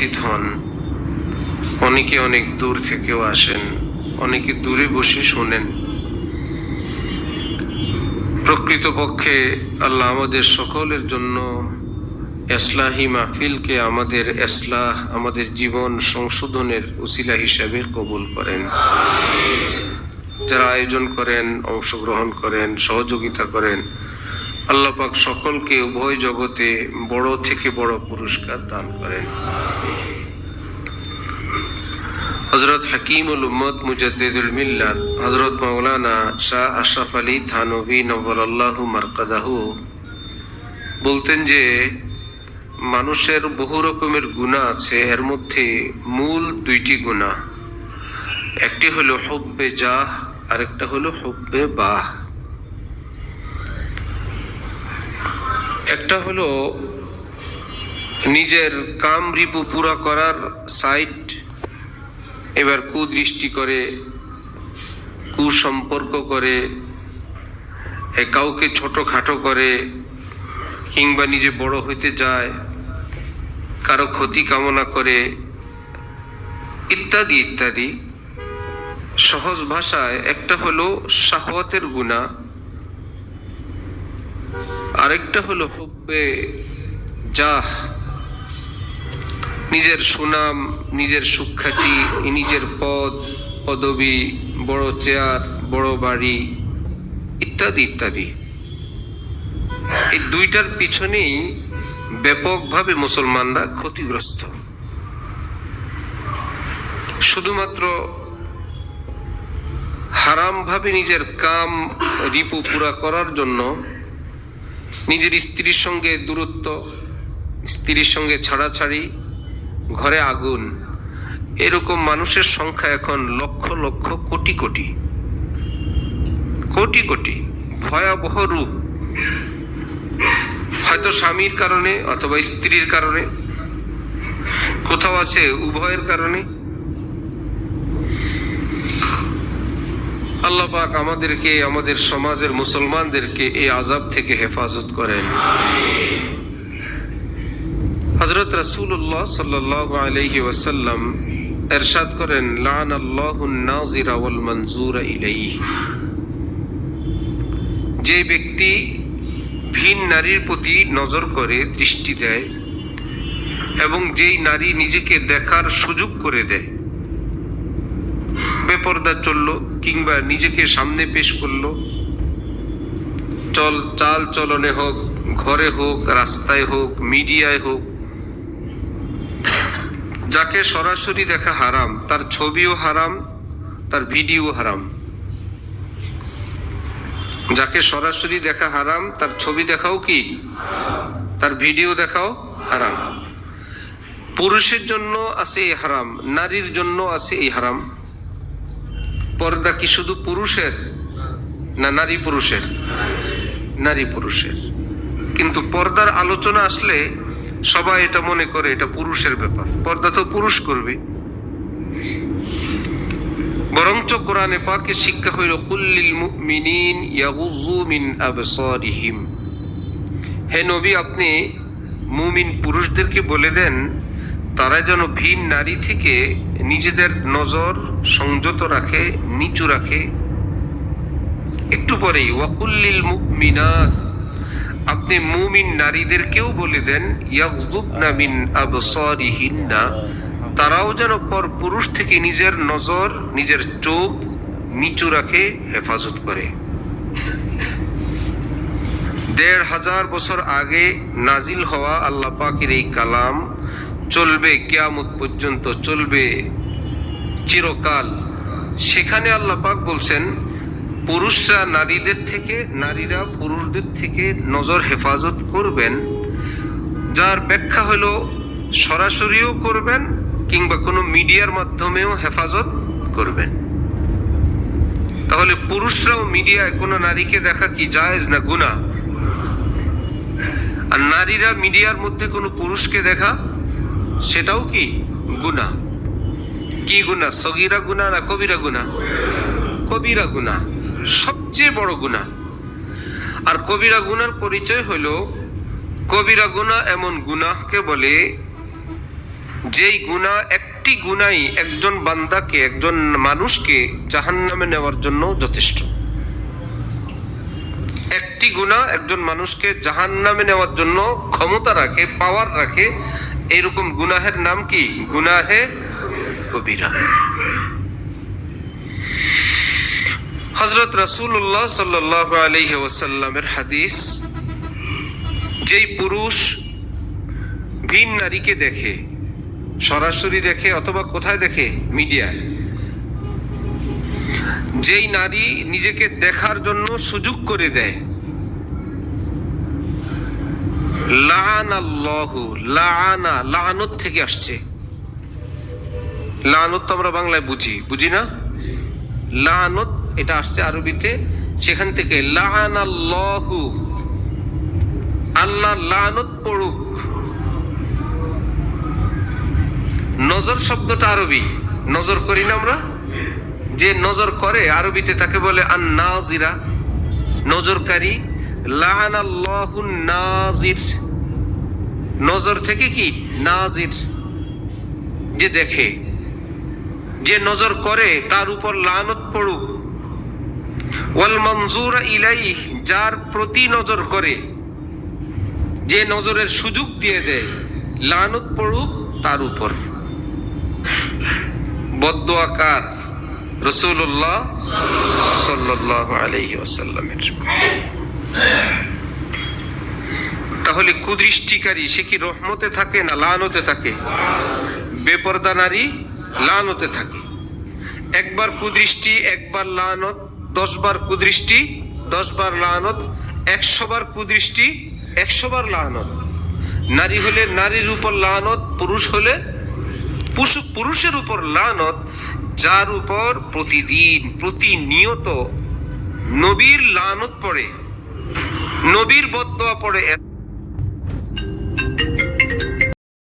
উপস্থিত হন। অনেকে অনেক দূর থেকেও আসেন, অনেকে দূরে বসে শোনেন। প্রকৃতপক্ষে আল্লাহ আমাদের সকলের জন্য এসলাহি মাহফিলকে আমাদের এসলাহ, আমাদের জীবন সংশোধনের উসিলা হিসাবে কবুল করেন। যারা আয়োজন করেন, অংশগ্রহণ করেন, সহযোগিতা করেন আল্লাহ পাক সকলকে উভয় জগতে বড় থেকে বড় পুরস্কার দান করেন। হজরত হাকিমুল উম্মদ মুজাদ্দিদুল মিল্লাত হজরত মাওলানা শাহ আশরাফ আলী থানবী নবরাল্লাহ মারকাদাহু বলতেন যে, মানুষের বহু রকমের গুণা আছে, এর মধ্যে মূল দুইটি গুণা একটি হলো হব্বে জাহ, আরেকটা হলো হব্বে বাহ। একটা হলো নিজের কাম রিপু পুরা করার সাইট এবার কুদৃষ্টি করে, কুসম্পর্ক করে কাউকে ছোটখাটো করে, কিংবা নিজে বড় হইতে যায়, কারও ক্ষতি কামনা করে, ইত্যাদি ইত্যাদি। সহজ ভাষায় একটা হলো শাহওয়াতের গুণা আরেকটা হলো হব্বে জাহ নিজের সুনাম, নিজের সুখ্যাতি, নিজের পদ, পদবি, বড় চেয়ার, বড় বাড়ি, ইত্যাদি ইত্যাদি। এই দুইটার পিছনেই ব্যাপকভাবে মুসলমানরা ক্ষতিগ্রস্ত। শুধুমাত্র হারামভাবে নিজের কাম রিপু পুরা করার জন্য নিজের স্ত্রীর সঙ্গে দূরত্ব, স্ত্রীর সঙ্গে ছাড়াছাড়ি, ঘরে আগুন, এরকম মানুষের সংখ্যা এখন লক্ষ লক্ষ কোটি কোটি। কোটি কোটি, ভয়াবহ রূপ। হয়তো স্বামীর কারণে অথবা স্ত্রীর কারণে, কোথাও আছে উভয়ের কারণে। আল্লাহ পাক আমাদেরকে, আমাদের সমাজের মুসলমানদেরকে এই আজাব থেকে হেফাজত করেন। হজরত রাসূলুল্লাহ সাল্লাল্লাহু আলাইহি ওয়াসাল্লাম এরশাদ করেন লান ওয়াল মনজুরা ইলাইহি। যে ব্যক্তি ভিন নারীর প্রতি নজর করে, দৃষ্টি দেয় এবং যেই নারী নিজেকে দেখার সুযোগ করে দেয় বেপর্দা চলল, কিংবা নিজেকে সামনে পেশ করল। চল, চাল চলনে হোক, ঘরে হোক, রাস্তায় হোক, মিডিয়ায় হোক, যাকে সরাসরি দেখা হারাম, তার ছবিও হারাম, তার ভিডিও হারাম। যাকে সরাসরি দেখা হারাম, তার ছবি দেখাও কি? তার ভিডিও দেখাও হারাম। পুরুষের জন্য আছে এই হারাম, নারীর জন্য আছে এই হারাম। পর্দা কি শুধু পুরুষের? না নারী পুরুষের? নারী পুরুষের। কিন্তু পর্দার আলোচনা আসলে সবাই এটা মনে করে, এটা পুরুষের ব্যাপার। পর্দা তো পুরুষ করবে। বরঞ্চ কোরআনে পাকে শিক্ষা হইল, কুল্লিল মুমিনিন ইয়াগুযু মিন আবসারিহিম। হে নবী, আপনি মুমিন পুরুষদেরকে বলে দেন তারা যেন ভিন নারী থেকে নিজেদের নজর সংযত রাখে, নিচু রাখে। একটু পরেই, ওয়াকুল্লিল মুমিনাত আপনি মুমিন নারীদেরকেও বলে দেন, ইয়াগযুবনা মিন আবসারিহিন্না তারাও যেন পর পুরুষ থেকে নিজের নজর, নিজের চোখ নিচু রাখে, হেফাজত করে। দেড় হাজার বছর আগে নাজিল হওয়া আল্লাহ পাকের এই কালাম চলবে, কেয়ামত পর্যন্ত চলবে, চিরকাল। সেখানে আল্লাহ পাক বলছেন, পুরুষরা নারীদের থেকে, নারীরা পুরুষদের থেকে নজর হেফাজত করবেন। যার ব্যাখ্যা হলো, সরাসরিও করবেন কিংবা কোনো মিডিয়ার মাধ্যমেও হেফাজত করবেন। তাহলে পুরুষরাও মিডিয়ায় কোনো নারীকে দেখা কি জায়েজ না গুণা আর নারীরা মিডিয়ার মধ্যে কোনো পুরুষকে দেখা সেটাও কি গুণা? কি গুণা? সগিরা গুণা না কবিরা গুণা? কবিরা গুণা। সবচেয়ে বড় গুণা। আর কবিরা গুনার পরিচয় হলো, কবিরা গুণা এমন গুনাহকে বলে, যেই গুণা একটি গুণাই একজন বান্দাকে, একজন মানুষকে জাহান্নামে নেওয়ার জন্য যথেষ্ট। একটি গুণা একজন মানুষকে জাহান্নামে নেওয়ার জন্য ক্ষমতা রাখে পাওয়ার রাখে এরকম গুনাহের নাম কি? গুনাহে কবিরা। হজরত রাসূলুল্লাহ সাল্লাল্লাহু আলাইহি ওয়াসাল্লামের হাদিস, যেই পুরুষ ভিন নারীকে দেখে, সরাসরি দেখে অথবা কোথায় দেখে? মিডিয়ায়। যেই নারী নিজেকে দেখার জন্য সুযোগ করে দেয় লান আল্লাহ লানা লানত থেকে আসছে। লানত তো আমরা বাংলায় বুঝি বুঝি না? লানত এটা আসছে আরবিতে, সেখান থেকে লান আল্লাহু লানত পড়ুক। নজর শব্দটা আরবি, নজর করি না আমরা? যে নজর করে, আরবিতে তাকে বলে আন নাজিরা নজরকারী নাজির। নজর থেকে কি? নাজির। যে দেখে, যে নজর করে, তার উপর লানত পড়ুক। ওয়াল মঞ্জুর ইলাই যার প্রতি নজর করে, যে নজরের সুযোগ দিয়ে দেয়, লানত পড়ুক তার উপর। বদ্দোয়াকার রসুল্লাহ সাল্লাহ আলহি আসাল্লামের তাহলে কুদৃষ্টিকারী, সে কি রহমতে থাকে না লানতে থাকে? বেপর্দা নারী লানতে থাকে। একবার কুদৃষ্টি, একবার লানত, দশবার কুদৃষ্টি, দশবার লানত, একশোবার কুদৃষ্টি, একশোবার লানত। নারী হলে নারীর উপর লানত, পুরুষ হলে পুরুষ- পুরুষের উপর লানত, যার উপর প্রতিদিন, প্রতিনিয়ত নবীর লানত পড়ে। নবীর বদয়া পড়ে